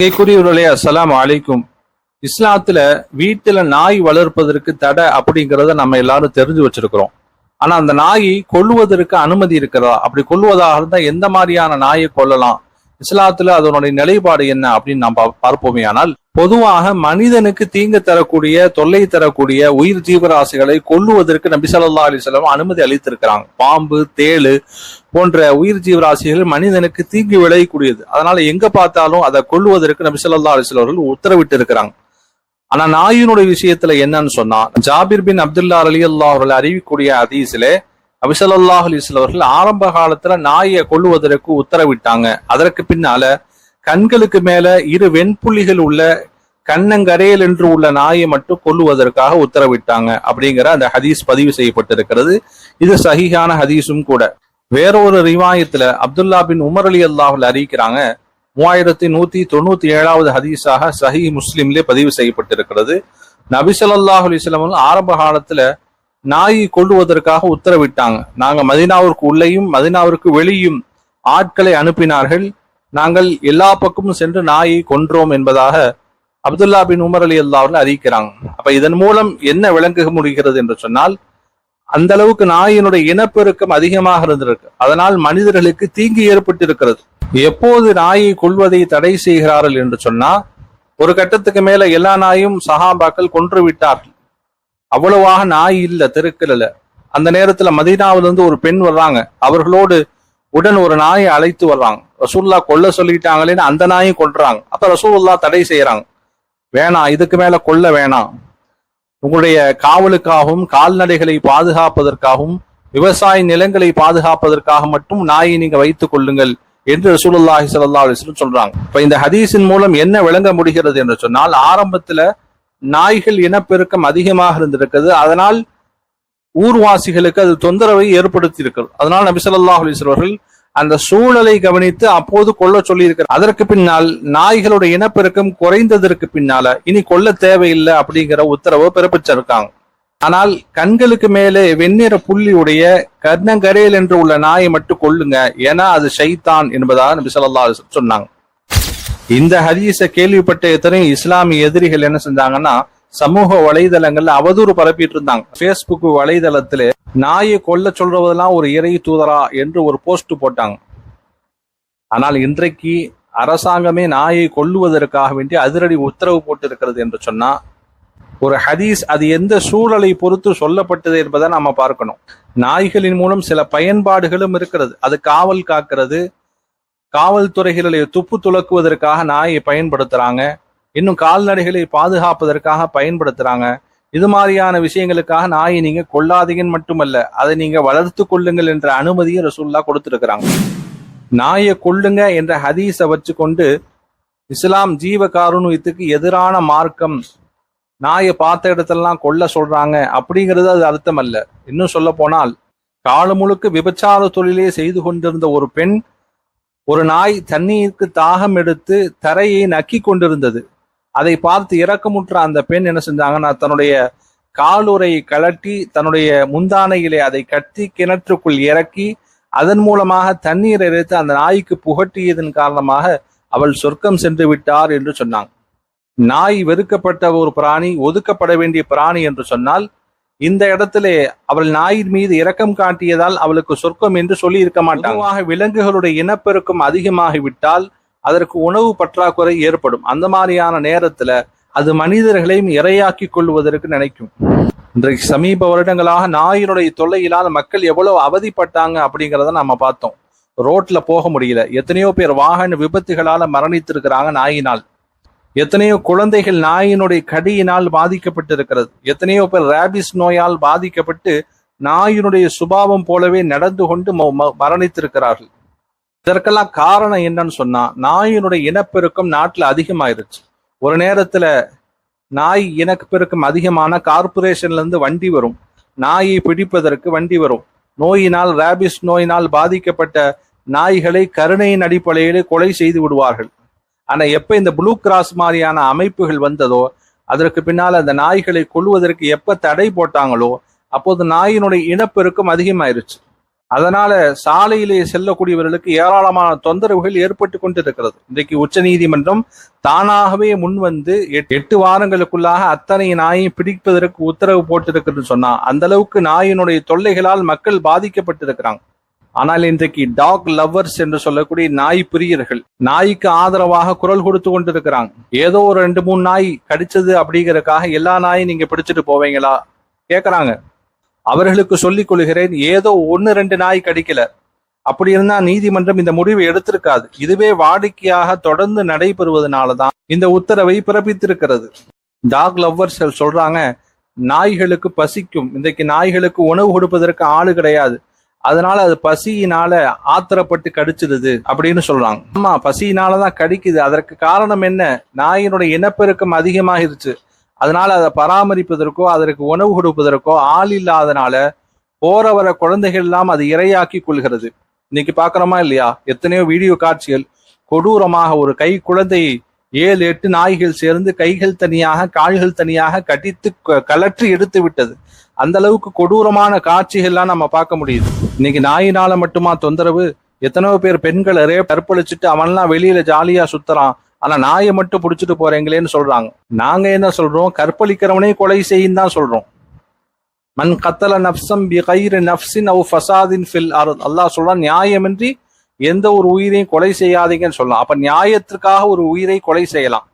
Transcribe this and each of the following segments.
கேக்குரியவர்களே அஸ்லாம் அலைக்கும். இஸ்லாத்துல வீட்டுல நாய் வளர்ப்பதற்கு தடை அப்படிங்கறத நம்ம எல்லாரும் தெரிஞ்சு வச்சிருக்கிறோம். ஆனா அந்த நாயை கொல்லுவதற்கு அனுமதி இருக்கிறதா? அப்படி கொள்வதாக இருந்தா எந்த மாதிரியான நாயை கொல்லலாம்? இஸ்லாத்துல அதனுடைய நிலைப்பாடு என்ன அப்படின்னு நாம் பார்ப்போமே. ஆனால் பொதுவாக மனிதனுக்கு தீங்கு தரக்கூடிய தொல்லை தரக்கூடிய உயிர் ஜீவராசிகளை கொல்லுவதற்கு நபி ஸல்லல்லாஹு அலைஹி அனுமதி அளித்திருக்கிறாங்க. பாம்பு தேளு போன்ற உயிர் ஜீவராசிகள் மனிதனுக்கு தீங்கு விளையக்கூடியது. அதனால எங்க பார்த்தாலும் அதை கொல்லுவதற்கு நபி சொல்லா அலைஹி அவர்கள் உத்தரவிட்டு இருக்கிறாங்க ஆனா நாயினுடைய விஷயத்துல என்னன்னு சொன்னா ஜாபிர் பின் அப்துல்லா அலி அல்லாஹ் அவர்கள் அறிவிக்கூடிய அதீசிலே நபிசல்லாஹ் ஸல்லல்லாஹு அவர்கள் ஆரம்ப காலத்துல நாயை கொல்லுவதற்கு உத்தரவிட்டாங்க. அதற்கு பின்னால கண்களுக்கு மேல இரு வெண்புள்ளிகள் உள்ள கண்ணங்கரையில் என்று உள்ள நாயை மட்டும் கொல்லுவதற்காக உத்தரவிட்டாங்க அப்படிங்கிற அந்த ஹதீஸ் பதிவு செய்யப்பட்டிருக்கிறது. இது சஹீஹான ஹதீஸும் கூட. வேறொரு ரிவாயத்துல அப்துல்லா பின் உமர் அலி அல்லாஹுல் அறிவிக்கிறாங்க மூவாயிரத்தி நூத்தி தொண்ணூத்தி ஏழாவது ஹதீஸாக சஹி முஸ்லிம்லே பதிவு செய்யப்பட்டிருக்கிறது. நபி ஸல்லல்லாஹு ஆரம்ப காலத்துல நாயை கொள்ளுவதற்காக உத்தரவிட்டாங்க. நாங்க மதினாவிற்கு உள்ளேயும் மதினாவிற்கு வெளியும் ஆட்களை அனுப்பினார்கள். நாங்கள் எல்லா பக்கமும் சென்று நாயை கொன்றோம் என்பதாக அப்துல்லா பின் உமர் அலி அல்லாஹ் அறிவிக்கிறாங்க. அப்ப இதன் மூலம் என்ன விளங்க முடிகிறது என்று சொன்னால் அந்த அளவுக்கு நாயினுடைய இனப்பெருக்கம் அதிகமாக இருந்திருக்கு. அதனால் மனிதர்களுக்கு தீங்கு ஏற்பட்டிருக்கிறது. எப்போது நாயை கொள்வதை தடை செய்கிறார்கள் என்று சொன்னா ஒரு கட்டத்துக்கு மேல எல்லா நாயும் சஹாபாக்கள் கொன்று விட்டார்கள். அவ்வளவாக நாய் இல்ல தெருக்கல்ல அந்த நேரத்துல மதீனாவிலிருந்து ஒரு பெண் வர்றாங்க. அவர்களோடு உடன் ஒரு நாயை அழைத்து வர்றாங்க. ரசூல்லா கொல்ல சொல்லிட்டாங்களேன்னு அந்த நாயும் கொள்றாங்க அப்ப ரசூல்லா தடை செய்யறாங்க. வேணாம் இதுக்கு மேல கொல்ல வேணாம் உங்களுடைய காவலுக்காகவும் கால்நடைகளை பாதுகாப்பதற்காகவும் விவசாய நிலங்களை பாதுகாப்பதற்காக மட்டும் நாயை நீங்க வைத்துக் கொள்ளுங்கள் என்று ரசூலுல்லாஹி சல்லா அலைஹி சொல்றாங்க. இப்ப இந்த ஹதீஸின் மூலம் என்ன விளங்க முடிகிறது என்று சொன்னால் ஆரம்பத்துல நாய்கள் இனப்பெருக்கம் அதிகமாக இருந்திருக்கிறது அதனால் ஊர்வாசிகளுக்கு அது தொந்தரவை ஏற்படுத்தி இருக்கிறது அதனால் நபி ஸல்லல்லாஹு அந்த சூழலை கவனித்து அப்போது கொல்ல சொல்லி இருக்கிற அதற்கு பின்னால் நாய்களுடைய இனப்பெருக்கம் குறைந்ததற்கு பின்னால இனி கொல்ல தேவையில்லை அப்படிங்கிற உத்தரவை பிறப்பிச்சிருக்காங்க. ஆனால் கண்களுக்கு மேலே வெண்ணிற புள்ளியுடைய கர்ணங்கரையில் என்று உள்ள நாயை மட்டும் கொள்ளுங்க ஏன்னா அது ஷைத்தான் என்பதாக நபி ஸல்லல்லாஹு சொன்னாங்க. இந்த ஹதீஸை கேள்விப்பட்ட எத்தனை இஸ்லாமிய எதிரிகள் என்ன செஞ்சாங்கன்னா சமூக வலைதளங்கள்ல அவதூறு பரப்பிட்டு இருந்தாங்க பேஸ்புக் வலைதளத்திலே நாயை கொல்ல சொல்றதெல்லாம் ஒரு இறை தூதரா என்று ஒரு போஸ்ட் போட்டாங்க. ஆனால் இன்றைக்கு அரசாங்கமே நாயை கொல்லுவதற்காக வேண்டி அதிரடி உத்தரவு போட்டு இருக்கிறது என்று சொன்னா ஒரு ஹதீஸ் அது எந்த சூழலை பொறுத்து சொல்லப்பட்டது என்பதை நாம பார்க்கணும். நாய்களின் மூலம் சில பயன்பாடுகளும் இருக்கிறது. அது காவல் காக்கிறது. காவல்துறைகளிலே துப்பு துலக்குவதற்காக நாயை பயன்படுத்துறாங்க. இன்னும் கால்நடைகளை பாதுகாப்பதற்காக பயன்படுத்துறாங்க. இது மாதிரியான விஷயங்களுக்காக நாயை நீங்க கொள்ளாதீங்கன்னு மட்டுமல்ல அதை நீங்க வளர்த்து கொள்ளுங்கள் என்ற அனுமதியை ரசூல்லா கொடுத்திருக்கிறாங்க. நாயை கொள்ளுங்க என்ற ஹதீஸை வச்சு கொண்டு இஸ்லாம் ஜீவ காருண்யத்துக்கு எதிரான மார்க்கம் நாயை பார்த்த இடத்தெல்லாம் கொல்ல சொல்றாங்க அப்படிங்கிறது அது அர்த்தம் அல்ல இன்னும் சொல்ல போனால் காலம் முழுக்க விபச்சார தொழிலே செய்து கொண்டிருந்த ஒரு பெண் ஒரு நாய் தண்ணீருக்கு தாகம் எடுத்து தரையை நக்கி கொண்டிருந்தது. அதை பார்த்து இறக்கமுற்ற அந்த பெண் என்ன செஞ்சாங்கன்னா தன்னுடைய காலுறையை கழட்டி தன்னுடைய முந்தானையிலே அதை கட்டி கிணற்றுக்குள் இறக்கி அதன் மூலமாக தண்ணீர் இறைத்து அந்த நாய்க்கு புகட்டியதன் காரணமாக அவள் சொர்க்கம் சென்று விட்டார் என்று சொன்னாங்க நாய் வெறுக்கப்பட்ட ஒரு பிராணி ஒதுக்கப்பட வேண்டிய பிராணி என்று சொன்னால் இந்த இடத்திலே அவள் நாயின் மீது இரக்கம் காட்டியதால் அவளுக்கு சொர்க்கம் என்று சொல்லி இருக்க மாட்டாங்க விலங்குகளுடைய இனப்பெருக்கம் அதிகமாகிவிட்டால் அதற்கு உணவு பற்றாக்குறை ஏற்படும். அந்த மாதிரியான நேரத்துல அது மனிதர்களையும் இரையாக்கி கொள்வதற்கு நினைக்கும். இன்றைக்கு சமீப வருடங்களாக நாயினுடைய தொல்லையில்லாத மக்கள் எவ்வளவு அவதிப்பட்டாங்க அப்படிங்கிறத நம்ம பார்த்தோம். ரோட்ல போக முடியல. எத்தனையோ பேர் வாகன விபத்துகளால மரணித்திருக்கிறாங்க நாயினால். எத்தனையோ குழந்தைகள் நாயினுடைய கடியினால் பாதிக்கப்பட்டிருக்கிறது. எத்தனையோ பேர் ரேபிஸ் நோயால் பாதிக்கப்பட்டு நாயினுடைய சுபாவம் போலவே நடந்து கொண்டு ம- மரணித்திருக்கிறார்கள். இதற்கெல்லாம் காரணம் என்னன்னு சொன்னா நாயினுடைய இனப்பெருக்கம் நாட்டில் அதிகமாயிருச்சு. ஒரு நேரத்துல நாய் இனப்பெருக்கம் அதிகமான கார்பரேஷன்ல இருந்து வண்டி வரும். நாயை பிடிப்பதற்கு வண்டி வரும். நோயினால் ரேபிஸ் நோயினால் பாதிக்கப்பட்ட நாய்களை கருணையின் அடிப்படையிலே கொலை செய்து விடுவார்கள். ஆனா எப்ப இந்த ப்ளூ கிராஸ் மாதிரியான அமைப்புகள் வந்ததோ அதற்கு பின்னால் அந்த நாய்களை கொல்வதற்கு எப்ப தடை போட்டாங்களோ அப்போது நாயினுடைய இனப்பெருக்கம் அதிகமாயிருச்சு. அதனால சாலையிலே செல்லக்கூடியவர்களுக்கு ஏராளமான தொந்தரவுகள் ஏற்பட்டு கொண்டிருக்கிறது. இன்றைக்கு உச்ச நீதிமன்றம் தானாகவே முன்வந்து எட்டு வாரங்களுக்குள்ளாக அத்தனை நாயை பிடிப்பதற்கு உத்தரவு போட்டிருக்கிறது சொன்னா அந்த அளவுக்கு நாயினுடைய தொல்லைகளால் மக்கள் பாதிக்கப்பட்டிருக்கிறாங்க. ஆனால் இன்றைக்கு டாக் லவ்வர்ஸ் என்று சொல்லக்கூடிய நாய் பிரியர்கள் நாய்க்கு ஆதரவாக குரல் கொடுத்து கொண்டிருக்கிறாங்க. ஏதோ ஒரு ரெண்டு மூணு நாய் கடிச்சது அப்படிங்கறதுக்காக எல்லா நாயும் நீங்க பிடிச்சிட்டு போவீங்களா? கேக்குறாங்க. அவர்களுக்கு சொல்லிக் கொள்கிறேன் ஏதோ ஒன்னு ரெண்டு நாய் கடிக்கல. அப்படி இருந்தா நீதிமன்றம் இந்த முடிவை எடுத்திருக்காது. இதுவே வாடிக்கையாக தொடர்ந்து நடைபெறுவதனாலதான் இந்த உத்தரவை பிறப்பித்திருக்கிறது. டாக் லவ்வர்ஸ் சொல்றாங்க நாய்களுக்கு பசிக்கும். இன்றைக்கு நாய்களுக்கு உணவு கொடுப்பதற்கு ஆளு கிடையாது. அதனால அது பசியினால ஆத்திரப்பட்டு கடிச்சிடுது அப்படின்னு சொல்றாங்க. ஆமா பசியினாலதான் கடிக்குது. அதற்கு காரணம் என்ன? நாயினுடைய இனப்பெருக்கம் அதிகமாகிருச்சு. அதனால அதை பராமரிப்பதற்கோ அதற்கு உணவு கொடுப்பதற்கோ ஆள் இல்லாதனால போற வர குழந்தைகள் எல்லாம் அது இரையாக்கி கொள்கிறது. இன்னைக்கு பாக்குறோமா இல்லையா? எத்தனையோ வீடியோ காட்சிகள். கொடூரமாக ஒரு கை குழந்தையை ஏழு எட்டு நாய்கள் சேர்ந்து கைகள் தனியாக கால்கள் தனியாக கடித்து க- கலற்றி எடுத்து விட்டது. அந்த அளவுக்கு கொடூரமான காட்சிகள்லாம் நம்ம பார்க்க முடியுது. இன்னைக்கு நாயினால மட்டுமா தொந்தரவு? எத்தனையோ பேர் பெண்களை ரேப் கற்பழிச்சிட்டு அவன்லாம் வெளியில ஜாலியா சுத்துறான். ஆனா நாயை மட்டும் புடிச்சிட்டு போறீங்களேன்னு சொல்றாங்க. நாங்க என்ன சொல்றோம்? கற்பழிக்கிறவனே கொலை செய்யும் தான் சொல்றோம். மண் கத்தல நப்சம் நப்சின் அவ் ஃபசாதின் ஃபில் அல்லாஹ் சொல்றான் நியாயமின்றி எந்த ஒரு உயிரையும் கொலை செய்யாதீங்கன்னு சொல்லலாம் அப்ப நியாயத்திற்காக ஒரு உயிரை கொலை செய்யலாம்.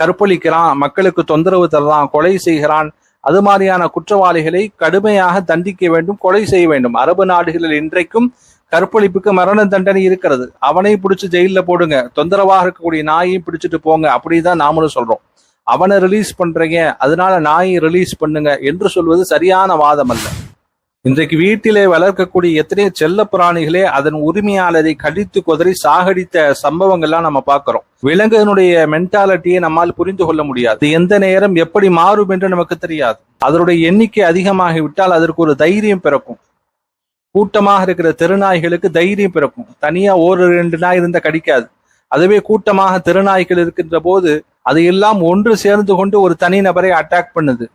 கற்பழிக்கிறான் மக்களுக்கு தொந்தரவு தரலாம் கொலை செய்கிறான். அது மாதிரியான குற்றவாளிகளை கடுமையாக தண்டிக்க வேண்டும் கொலை செய்ய வேண்டும். அரபு நாடுகளில் இன்றைக்கும் கற்பழிப்புக்கு மரண தண்டனை இருக்கிறது. அவனை பிடிச்சி ஜெயில போடுங்க. தொந்தரவாக இருக்கக்கூடிய நாயையும் பிடிச்சிட்டு போங்க. அப்படிதான் நாமளும் சொல்றோம். அவனை ரிலீஸ் பண்றீங்க. அதனால நாயை ரிலீஸ் பண்ணுங்க என்று சொல்வது சரியான வாதம் அல்ல. இன்றைக்கு வீட்டிலே வளர்க்கக்கூடிய எத்தனையோ செல்ல பிராணிகளே அதன் உரிமையாளரை கடித்து குதறி சாகடித்த சம்பவங்கள்லாம் நம்ம பார்க்கிறோம். விலங்குகளுடைய மென்டாலிட்டியை நம்மால் புரிந்து கொள்ள முடியாது. எந்த நேரம் எப்படி மாறும் என்று நமக்கு தெரியாது. அதனுடைய எண்ணிக்கை அதிகமாகிவிட்டால் அதற்கு ஒரு தைரியம் பிறக்கும். கூட்டமாக இருக்கிற தெருநாய்களுக்கு தைரியம் பிறக்கும். தனியா ஒரு ரெண்டு நாய் இருந்தா கடிக்காது. அதுவே கூட்டமாக தெருநாய்கள் இருக்கின்ற போது அதையெல்லாம் ஒன்று சேர்ந்து கொண்டு ஒரு தனி நபரை அட்டாக் பண்ணுது.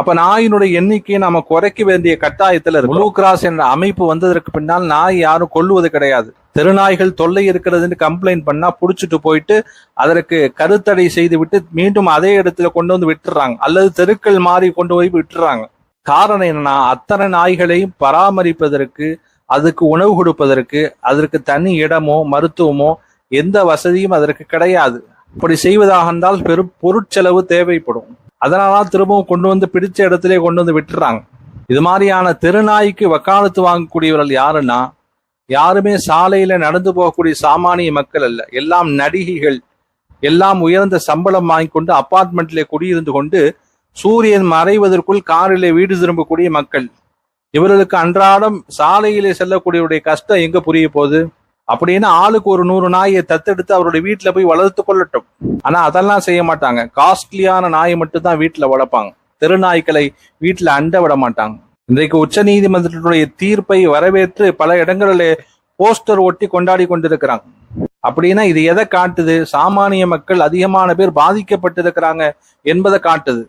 அப்ப நாயினுடைய எண்ணிக்கையை நாம குறைக்க வேண்டிய கட்டாயத்துல ப்ளூ கிராஸ் என்ற அமைப்பு வந்ததற்கு பின்னால் நாய் யாரும் கொல்லுவது கிடையாது. தெருநாய்கள் தொல்லை இருக்கிறதுன்னு கம்ப்ளைண்ட் பண்ணா புடிச்சிட்டு போயிட்டு அதற்கு கருத்தடை செய்து விட்டு மீண்டும் அதே இடத்துல கொண்டு வந்து விட்டுறாங்க. அல்லது தெருக்கள் மாறி கொண்டு போய் விட்டுறாங்க. காரணம் என்னன்னா அத்தனை நாய்களையும் பராமரிப்பதற்கு அதுக்கு உணவு கொடுப்பதற்கு அதற்கு தனி இடமோ மருத்துவமோ எந்த வசதியும் அதற்கு கிடையாது. அப்படி செய்வதாக இருந்தால் பெரும் பொருட்செலவு தேவைப்படும். அதனால திரும்பவும் கொண்டு வந்து பிடிச்ச இடத்திலே கொண்டு வந்து விட்டுறாங்க. இது மாதிரியான தெருநாய்க்கு வக்காலத்து வாங்கக்கூடியவர்கள் யாருன்னா யாருமே சாலையில நடந்து போகக்கூடிய சாமானிய மக்கள் அல்ல. எல்லாம் நடிகைகள் எல்லாம் உயர்ந்த சம்பளம் வாங்கி கொண்டு அப்பார்ட்மெண்ட்ல குடியிருந்து கொண்டு சூரியன் மறைவதற்குள் காரிலே வீடு திரும்பக்கூடிய மக்கள். இவர்களுக்கு அன்றாடம் சாலையிலே செல்லக்கூடியவருடைய கஷ்டம் எங்க புரிய போகுது? அப்படின்னு ஆளுக்கு ஒரு நூறு நாயை தத்தெடுத்து அவருடைய வீட்டுல போய் வளர்த்து கொள்ளட்டும். ஆனா அதெல்லாம் செய்ய மாட்டாங்க. காஸ்ட்லியான நாயை மட்டும்தான் வீட்டுல வளர்ப்பாங்க. தெருநாய்களை வீட்டுல அண்ட விட மாட்டாங்க. இன்றைக்கு உச்ச நீதிமன்றத்துடைய தீர்ப்பை வரவேற்று பல இடங்களிலே போஸ்டர் ஒட்டி கொண்டாடி கொண்டிருக்கிறாங்க. அப்படின்னா இது எதை காட்டுது? சாமானிய மக்கள் அதிகமான பேர் பாதிக்கப்பட்டிருக்கிறாங்க என்பதை காட்டுது.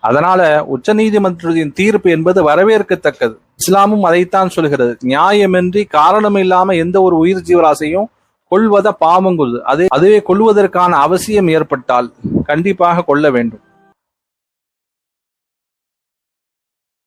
அதனால உச்சநீதிமன்றத்தின் தீர்ப்பு என்பது வரவேற்கத்தக்கது. இஸ்லாமும் அதைத்தான் சொல்கிறது. நியாயமின்றி காரணம் இல்லாம எந்த ஒரு உயிர் ஜீவராசையும் கொள்வத பாவங்குது. அதே அதுவே கொள்வதற்கான அவசியம் ஏற்பட்டால் கண்டிப்பாக கொள்ள வேண்டும்.